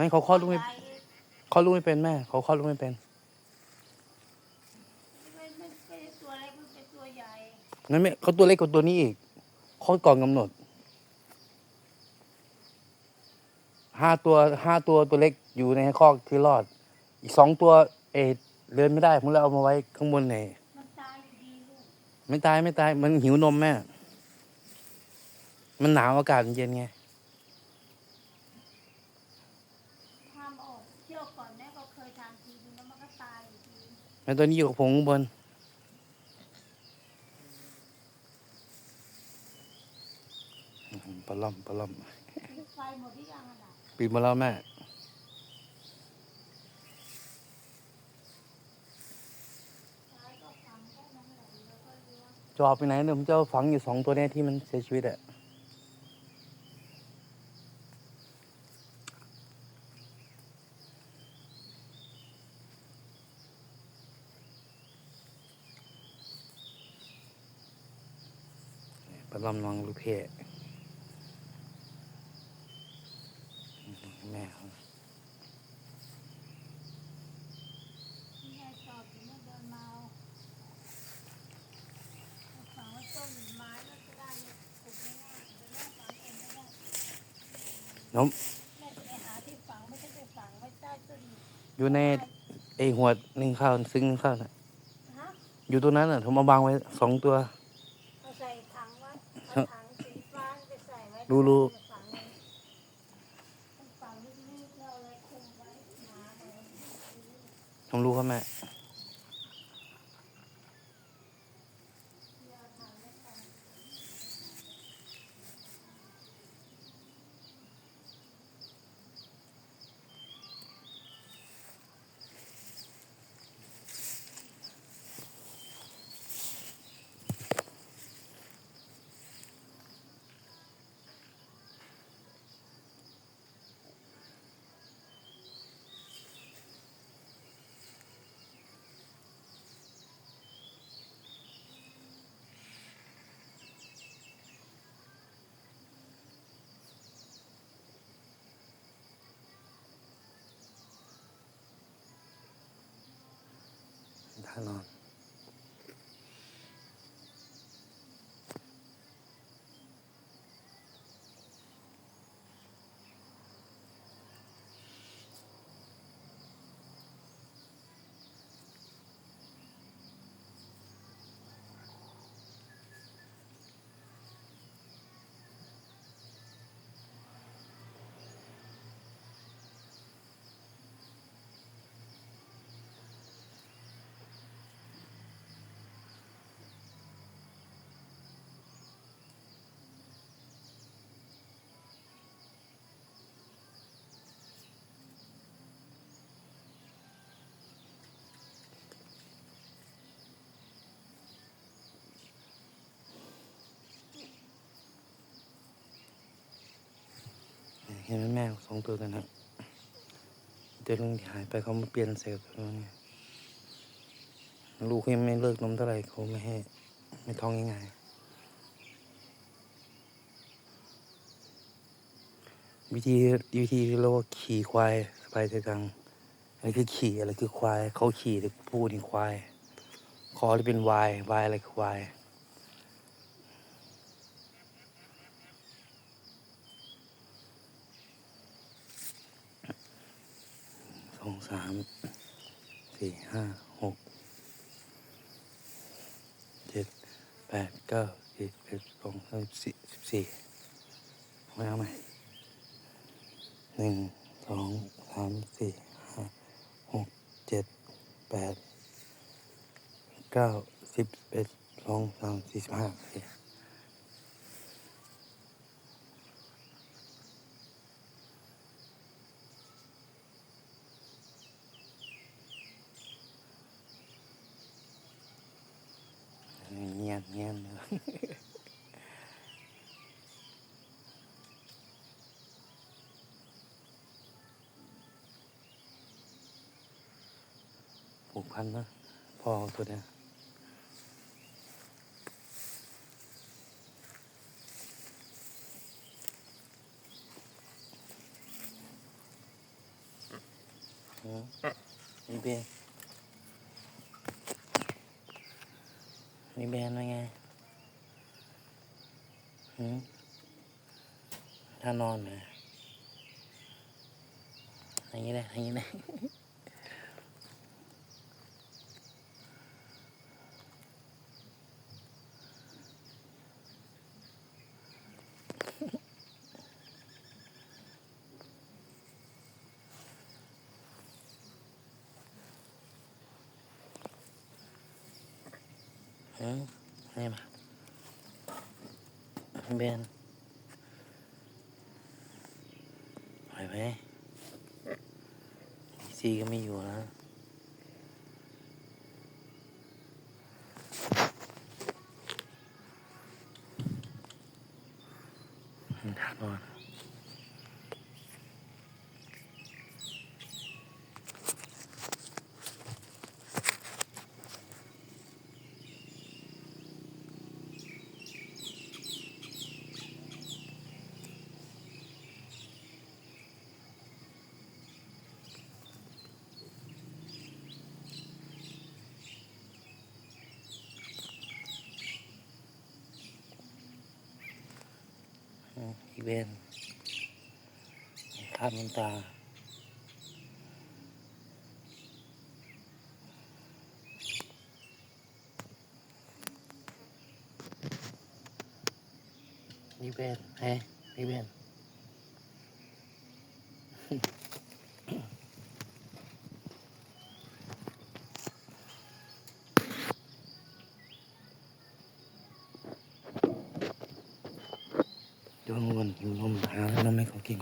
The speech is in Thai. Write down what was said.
ไม่เขาคลอดลูกไม่ใหญ่คลอดลูกไม่เป็นแม่ เขาคลอดลูกไม่เป็นไม่ไม่ไม่ใช่ตัวเล็กมันเป็นตัวใหญ่นั่นไม่เขาตัวเล็กกว่าตัวนี้อีกคลอดก่อนกำหนดห้าตัวห้าตัวตัวเล็กอยู่ในคอกที่รอด อีกสองตัวเออเดินไม่ได้ผมเลยเอามาไว้ข้างบนไหน มันตายอยู่ดีลูกไม่ตายไม่ตาย มันหิวนมแม่ มันหนาวอากาศมันเย็นไง ห้ามออกเที่ยวก่อนแม่ก็เคยทำทีนึงแล้วมันก็ตายอยู่ ดีแม่ตัวนี้อยู่กับผมข้างบน ปลาล่อมปลาล่อมปิดมาแล้วแม่จะออกไปไหนเนี่ยผมจะฝังอยู่สองตัวเนี้ที่มันเสียชีวิตอะ ปลาลำนองลูกเพจแม่เขาแม่ชอบอยู่แม่เดินมาเอาฝังไว้ต้นไม้แล้วจะได้ไม่ขุดไม่ง่ายเดี๋ยวแม่ฝังเองก็ได้น้องแม่จะไปหาที่ฝังไม่ใช่ไปฝังไว้ใต้ต้นอยู่ในไอหัวหนึ่งข้าวซึ้งหนึ่งข้าวน่ะฮะอยู่ตรงนั้นน่ะผมเอาบางไว้สองตัว เอาใส่ถังไว้เอาถังสีฟ้าไปใส่ไว้ รู้รู้ท้องลึกๆแล้วเอาอะไรคุมไว้หนาเลยผมรู้ครับแม่ ท่ ห็นไหมแม่สองตัวกันครับตัวนึงที่หายไปเขามาเปลี่ยนเซลล์ตัวนึงไงลูกยังไม่เลิกนมเท่าไหร่เขาไม่ให้ไม่ท้องง่ายๆวิธีวิธีเรียกว่าขี่ควายสบายใจกังอันนี้คือขี่อะไรคือควายเขาขี่หรือพูดนี่ควายคอที่เป็นวายวายอะไรคือวาย องสามสี่ห้าหกเจ็ดแปดเก้าสิบเอ็ดสองสามสี่สิบสี่ไม่เอาไหมหนึ่งสองสามสี่ห้าหกเจ็ดแปดเก้าสิบเอ็ดสองสามสี่สิบห้าโอเค เงียบเงียบเลย ผู กพันนะพ่อตัวเนี้ยนี่เบนนี่เบนว่าไงหืมถ้านอนนะอย่างนี้เลยอย่างนี้เลย นี่มาเบนปล่อยไหมซีก็ไม่อยู่แล้วท่านอน อืมอีเบนข้ามน้ำตานี่เบนเฮ้ยนี่เบน ดูข้างบนมหาแล้วไม่เขากิน